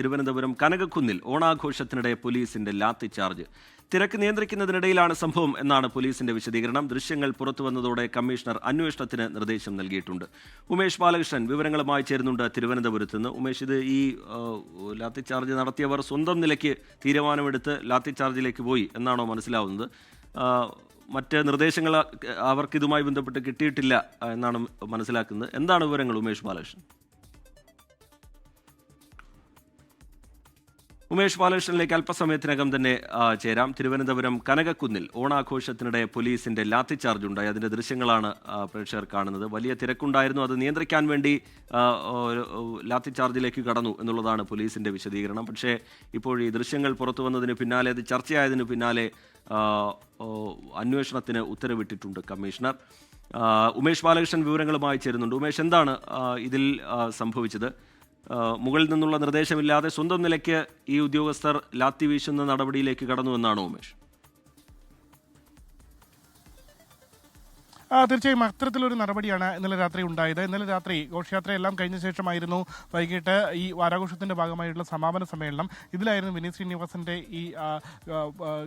തിരുവനന്തപുരം കനകക്കുന്നിൽ ഓണാഘോഷത്തിനിടെ പോലീസിന്റെ ലാത്തി ചാർജ്. തിരക്ക് നിയന്ത്രിക്കുന്നതിനിടയിലാണ് സംഭവം എന്നാണ് പോലീസിന്റെ വിശദീകരണം. ദൃശ്യങ്ങൾ പുറത്തുവന്നതോടെ കമ്മീഷണർ അന്വേഷണത്തിന് നിർദ്ദേശം നൽകിയിട്ടുണ്ട്. ഉമേഷ് ബാലകൃഷ്ണൻ വിവരങ്ങളുമായി ചേരുന്നുണ്ട് തിരുവനന്തപുരത്ത് നിന്ന്. ഉമേഷ് ഇത് ഈ ആ, ലാത്തി ചാർജ് നടത്തിയവർ സ്വന്തം നിലയ്ക്ക് തീരുമാനമെടുത്ത് ലാത്തി ചാർജിലേക്ക് പോയി എന്നാണോ മനസ്സിലാവുന്നത്. മറ്റ് നിർദ്ദേശങ്ങൾ അവർക്ക് ഇതുമായി ബന്ധപ്പെട്ട് കിട്ടിയിട്ടില്ല എന്നാണ് മനസ്സിലാക്കുന്നത്. എന്താണ് വിവരങ്ങൾ ഉമേഷ് ബാലകൃഷ്ണൻ? ഉമേഷ് ബാലകൃഷ്ണനിലേക്ക് അല്പസമയത്തിനകം തന്നെ ചേരാം. തിരുവനന്തപുരം കനകക്കുന്നിൽ ഓണാഘോഷത്തിനിടെ പോലീസിന്റെ ലാത്തിച്ചാർജ് ഉണ്ടായി അതിന്റെ ദൃശ്യങ്ങളാണ് പ്രേക്ഷകർ കാണുന്നത്. വലിയ തിരക്കുണ്ടായിരുന്നു. അത് നിയന്ത്രിക്കാൻ വേണ്ടി ലാത്തിചാർജിലേക്ക് കടന്നു എന്നുള്ളതാണ് പോലീസിന്റെ വിശദീകരണം. പക്ഷേ ഇപ്പോൾ ഈ ദൃശ്യങ്ങൾ പുറത്തു വന്നതിന് പിന്നാലെ അത് ചർച്ചയായതിനു പിന്നാലെ അന്വേഷണത്തിന് ഉത്തരവിട്ടിട്ടുണ്ട് കമ്മീഷണർ. ഉമേഷ് ബാലകൃഷ്ണൻ വിവരങ്ങളുമായി ചേരുന്നുണ്ട്. ഉമേഷ് എന്താണ് ഇതിൽ സംഭവിച്ചത്? മുകളിൽ നിന്നുള്ള നിർദ്ദേശമില്ലാതെ സ്വന്തം നിലയ്ക്ക് ഈ ഉദ്യോഗസ്ഥർ ലാത്തി വീശുന്ന നടപടിയിലേക്ക് എന്നാണ് ഉമേഷ്? തീർച്ചയായും അത്തരത്തിലൊരു നടപടിയാണ് ഇന്നലെ രാത്രി ഉണ്ടായത്. ഇന്നലെ രാത്രി ഘോഷയാത്രയെല്ലാം കഴിഞ്ഞ ശേഷമായിരുന്നു വൈകിട്ട് ഈ വാരാഘോഷത്തിന്റെ ഭാഗമായിട്ടുള്ള സമാപന സമ്മേളനം. ഇതിലായിരുന്നു വിനീത് ശ്രീനിവാസന്റെ ഈ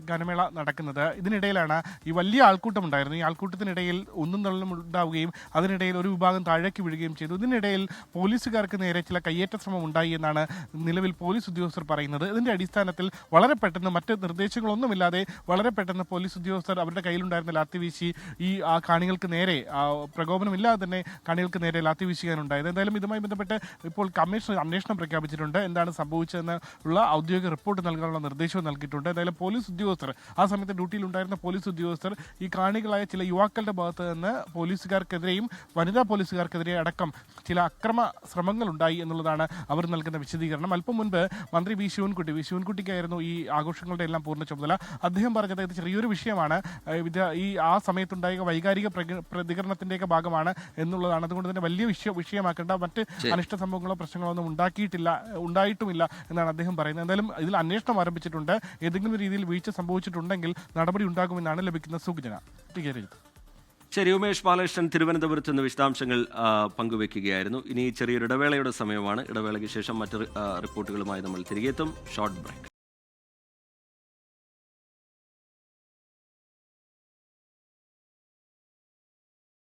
ഗാനമേള നടക്കുന്നത്. ഇതിനിടയിലാണ് ഈ വലിയ ആൾക്കൂട്ടം ഉണ്ടായിരുന്നു. ഈ ആൾക്കൂട്ടത്തിനിടയിൽ ഒന്നും തള്ളും ഉണ്ടാവുകയും അതിനിടയിൽ ഒരു വിഭാഗം താഴേക്ക് വീഴുകയും ചെയ്തു. ഇതിനിടയിൽ പോലീസുകാർക്ക് നേരെ ചില കയ്യേറ്റ ശ്രമം ഉണ്ടായി എന്നാണ് നിലവിൽ പോലീസ് ഉദ്യോഗസ്ഥർ പറയുന്നത്. ഇതിന്റെ അടിസ്ഥാനത്തിൽ വളരെ പെട്ടെന്ന് മറ്റ് നിർദ്ദേശങ്ങളൊന്നുമില്ലാതെ വളരെ പെട്ടെന്ന് പോലീസ് ഉദ്യോഗസ്ഥർ അവരുടെ കയ്യിലുണ്ടായിരുന്ന ലാത്തി വീശി ഈ ആ കാണികൾക്ക് നേരെ പ്രകോപനമില്ലാതെ തന്നെ കാണികൾക്ക് നേരെ ലാത്തി വീശുകയാണുണ്ടായത് എന്തായാലും ഇതുമായി ബന്ധപ്പെട്ട് ഇപ്പോൾ കമ്മീഷൻ അന്വേഷണം പ്രഖ്യാപിച്ചിട്ടുണ്ട്. എന്താണ് സംഭവിച്ചതെന്ന് ഉള്ള ഔദ്യോഗിക റിപ്പോർട്ട് നൽകാനുള്ള നിർദ്ദേശവും നൽകിയിട്ടുണ്ട്. എന്തായാലും പോലീസ് ഉദ്യോഗസ്ഥർ ആ സമയത്ത് ഡ്യൂട്ടിയിലുണ്ടായിരുന്ന പോലീസ് ഉദ്യോഗസ്ഥർ ഈ കാണികളായ ചില യുവാക്കളുടെ ഭാഗത്ത് നിന്ന് പോലീസുകാർക്കെതിരെയും വനിതാ പോലീസുകാർക്കെതിരെ അടക്കം ചില അക്രമ ശ്രമങ്ങൾ ഉണ്ടായി എന്നുള്ളതാണ് അവർ നൽകുന്ന വിശദീകരണം. അല്പം മുൻപ് മന്ത്രി വി ശിവൻകുട്ടി വി ശിവൻകുട്ടിക്കായിരുന്നു ഈ ആഘോഷങ്ങളുടെ എല്ലാം പൂർണ ചുമതല. അദ്ദേഹം പറഞ്ഞത് ഇത് ചെറിയൊരു വിഷയമാണ്. ഈ ആ സമയത്തുണ്ടായ വൈകാരിക പ്രതികരണത്തിന്റെയൊക്കെ ഭാഗമാണ് എന്നുള്ളതാണ്. അതുകൊണ്ട് തന്നെ വലിയ വിഷയ വിഷയമാക്കേണ്ട മറ്റ് അനിഷ്ട സംഭവങ്ങളോ പ്രശ്നങ്ങളോ ഒന്നും ഉണ്ടാക്കിയിട്ടില്ല ഉണ്ടായിട്ടുമില്ല എന്നാണ് അദ്ദേഹം പറയുന്നത്. എന്തായാലും ഇതിൽ അന്വേഷണം ആരംഭിച്ചിട്ടുണ്ട്. ഏതെങ്കിലും രീതിയിൽ വീഴ്ച സംഭവിച്ചിട്ടുണ്ടെങ്കിൽ നടപടി ഉണ്ടാകുമെന്നാണ് ലഭിക്കുന്ന സൂചന. ശരി ഉമേഷ് ബാലകൃഷ്ണൻ തിരുവനന്തപുരത്ത് നിന്ന് വിശദാംശങ്ങൾ പങ്കുവെക്കുകയായിരുന്നു. ഇനി ചെറിയൊരു ഇടവേളയുടെ സമയമാണ്. ഇടവേളയ്ക്ക് ശേഷം മറ്റ് റിപ്പോർട്ടുകളുമായി നമ്മൾ തിരികെത്തും. Short break.